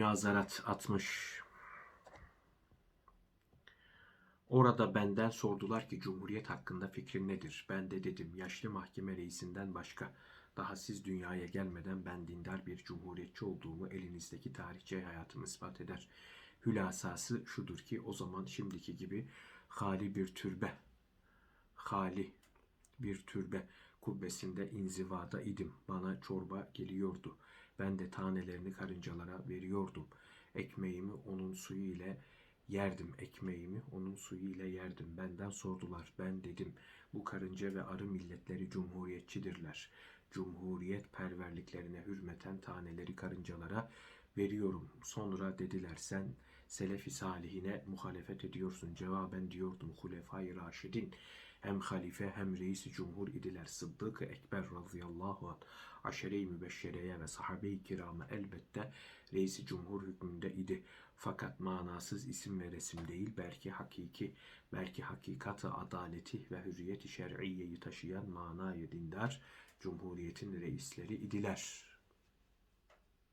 Münazarat 60 Orada benden sordular ki Cumhuriyet hakkında fikrin nedir? Ben de dedim yaşlı mahkeme reisinden başka. Daha siz dünyaya gelmeden ben dindar bir cumhuriyetçi olduğumu elinizdeki tarihçe hayatım ispat eder. Hülasası şudur ki o zaman şimdiki gibi hali bir türbe, hali bir türbe kubbesinde inzivada idim. Bana çorba geliyordu. Ben de tanelerini karıncalara veriyordum. Ekmeğimi onun suyu ile yerdim. Ekmeğimi onun suyu ile yerdim. Benden sordular. Ben dedim bu karınca ve arı milletleri cumhuriyetçidirler. Cumhuriyet perverliklerine hürmeten taneleri karıncalara veriyorum. Sonra dediler sen Selefi salihine muhalefet ediyorsun. Cevaben diyordum Hulefai Raşidin hem halife hem reisi cumhur idiler. Sıddık-ı Ekber radıyallahu anh aşere-i mübeşşereye ve sahabe-i kirama elbette reisi cumhur hükmünde idi. Fakat manasız isim ve resim değil belki hakiki, belki hakikatı adaleti ve hürriyeti şer'iyeyi taşıyan manayı dindar cumhuriyetin reisleri idiler.''